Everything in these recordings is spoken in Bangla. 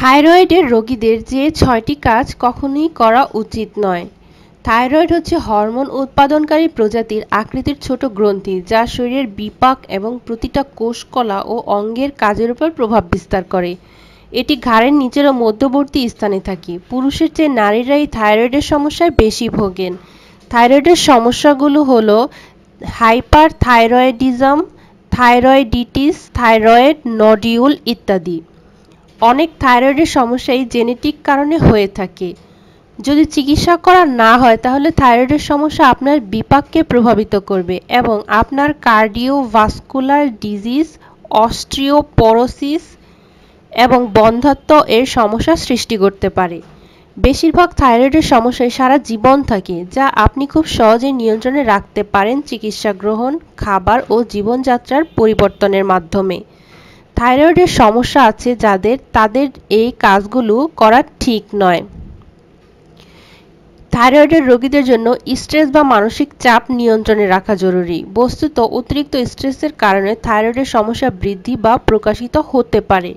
থাইরয়েডের রোগীদের যে ছয়টি কাজ কখনোই করা উচিত নয়। থাইরয়েড হচ্ছে হরমোন উৎপাদনকারী প্রজাতির আকৃতির ছোট গ্রন্থি যা শরীরের বিপাক এবং প্রতিটা কোষকলা ও অঙ্গের কাজের উপর প্রভাব বিস্তার করে। এটি ঘাড়ের নিচের ও মধ্যবর্তী স্থানে থাকে। পুরুষের চেয়ে নারীরাই থাইরয়েডের সমস্যায় বেশি ভোগেন। থাইরয়েডের সমস্যাগুলো হলো hyperthyroidism thyroiditis, thyroid, nodule ইত্যাদি। অনেক থাইরয়েডের সমস্যাই জেনেটিক কারণে হয়ে থাকে। যদি চিকিৎসা করা না হয়, তাহলে থাইরয়েডের সমস্যা আপনার বিপাককে প্রভাবিত করবে এবং আপনার কার্ডিওভাস্কুলার ডিজিজ, অস্ট্রিওপোরোসিস এবং বন্ধ্যাত্ব এর সমস্যা সৃষ্টি করতে পারে। বেশিরভাগ থাইরয়েডের সমস্যায় সারা জীবন থাকে, যা আপনি খুব সহজেই নিয়ন্ত্রণে রাখতে পারেন চিকিৎসা গ্রহণ, খাবার ও জীবনযাত্রার পরিবর্তনের মাধ্যমে। থাইরয়েডের সমস্যা আছে যাদের, তাদের এই কাজগুলো করা ঠিক নয়। থাইরয়েডের রোগীদের জন্য স্ট্রেস বা মানসিক চাপ নিয়ন্ত্রণে রাখা জরুরি। বস্তুত অতিরিক্ত স্ট্রেসের কারণে থাইরয়েডের সমস্যা বৃদ্ধি বা প্রকাশিত হতে পারে।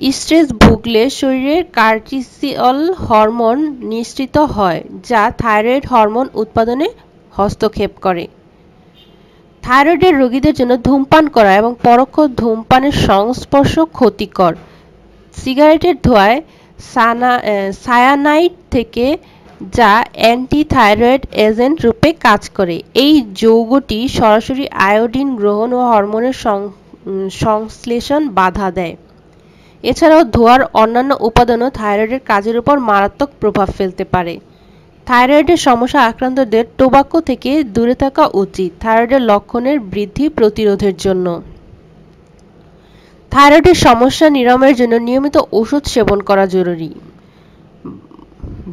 স্ট্রেস ভুগলে শরীরের কার্টিসিঅল হরমোন নিঃসৃত হয়, যা থাইরয়েড হরমোন উৎপাদনে হস্তক্ষেপ করে। থাইরয়েডের রোগীদের জন্য ধূমপান করা এবং পরোক্ষ ধূমপানের সংস্পর্শ ক্ষতিকর। সিগারেটের ধোঁয়ায় সায়ানাইড থেকে যা অ্যান্টিথাইরয়েড এজেন্ট রূপে কাজ করে। এই যৌগটি সরাসরি আয়োডিন গ্রহণ ও হরমোনের সংশ্লেষণ বাধা দেয়। এছাড়াও ধোঁয়ার অন্যান্য উপাদানও থাইরয়েডের কাজের উপর মারাত্মক প্রভাব ফেলতে পারে। থাইরয়েডের সমস্যা আক্রান্তদের টোবাকো থেকে দূরে থাকা উচিত থাইরয়েডের লক্ষণের বৃদ্ধি প্রতিরোধের জন্য। থাইরয়েডের সমস্যা নিরাময়ের জন্য নিয়মিত ওষুধ সেবন করা জরুরি।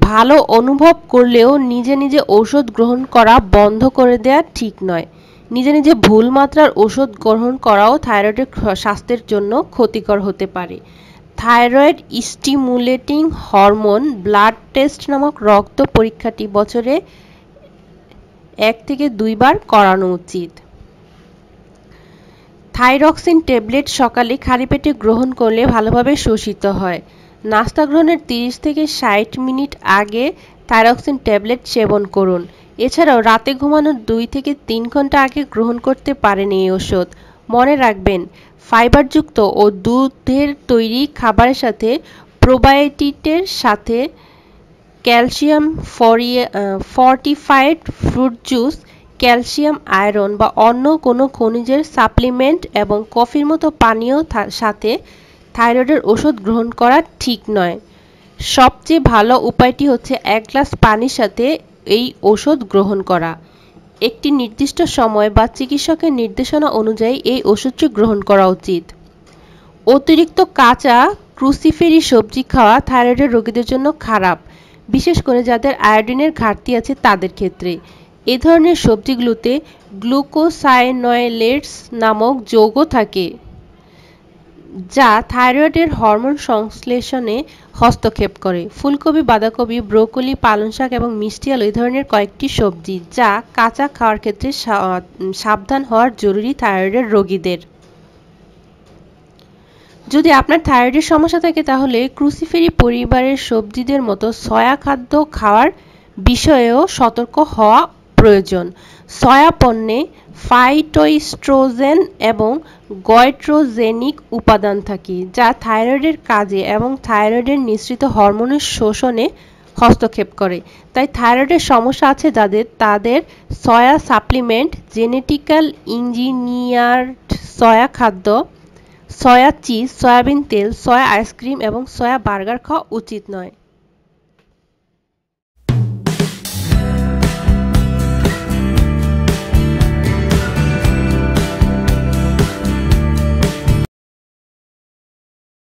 ভালো অনুভব করলেও নিজে নিজে ওষুধ গ্রহণ করা বন্ধ করে দেওয়া ঠিক নয়। নিজে নিজে ভুল মাত্রার ওষুধ গ্রহণ করাও থাইরয়েডের স্বাস্থ্যের জন্য ক্ষতিকর হতে পারে। Thyroid stimulating hormone blood test নামক রক্ত পরীক্ষাটি বছরে এক থেকে দুইবার করানো উচিত। থাইরক্সিন ট্যাবলেট সকালে খালি পেটে গ্রহণ করলে ভালোভাবে শোষিত হয়। নাস্তা গ্রহণের 30 থেকে 60 মিনিট আগে থাইরক্সিন ট্যাবলেট সেবন করুন। এছাড়াও রাতে ঘুমানোর দুই থেকে তিন ঘণ্টা আগে গ্রহণ করতে পারেন এই ওষুধ। মনে রাখবেন ফাইবারযুক্ত ও দুধের তৈরি খাবারের সাথে প্রোবায়োটিকের সাথে calcium fortified fruit juice, calcium iron বা অন্য কোনো খনিজের সাপ্লিমেন্ট এবং কফির মতো পানীয় সাথে থাইরয়েডের ওষুধ গ্রহণ করা ঠিক নয়। সবচেয়ে ভালো উপায়টি হচ্ছে এক গ্লাস পানির সাথে এই ওষুধ গ্রহণ করা। একটি নির্দিষ্ট সময় বা চিকিৎসকের নির্দেশনা অনুযায়ী এই ওষুধটি গ্রহণ করা উচিত। অতিরিক্ত কাঁচা, ক্রুসিফেরি সবজি খাওয়া থাইরয়েডের রোগীদের জন্য খারাপ, বিশেষ করে যাদের আয়োডিনের ঘাটতি আছে তাদের ক্ষেত্রে। এ ধরনের সবজিগুলোতে গ্লুকোসাইনয়েলেটস নামক যৌগ থাকে। যা থাইরয়েডের হরমোন সংশ্লেষণে হস্তক্ষেপ করে। ফুলকপি, বাঁধাকপি, ব্রোকলি পালং শাক এবং মিষ্টি আলু এই ধরনের কয়েকটি সবজি যা কাঁচা খাওয়ার ক্ষেত্রে সাবধান হওয়ার জরুরি থাইরয়েডের রোগীদের। যদি আপনার থাইরয়েডের সমস্যা থাকে, তাহলে ক্রুসিফেরি পরিবারের সবজিদের মতো সয়া খাদ্য খাওয়ার বিষয়েও সতর্ক হওয়া প্রয়োজন। সয়া পণ্যে ফাইটোস্ট্রোজেন এবং গয়ট্রোজেনিক উপাদান থাকে, যা থাইরয়েডের কাজে এবং থাইরয়েডের নিঃসৃত হরমোনের শোষণে হস্তক্ষেপ করে। তাই থাইরয়েডের সমস্যা আছে যাদের, তাদের soya supplement, genetical engineered soya খাদ্য, সয়া চিজ, সয়াবিন তেল, সয়া আইসক্রিম এবং সয়া বার্গার খাওয়া উচিত নয়।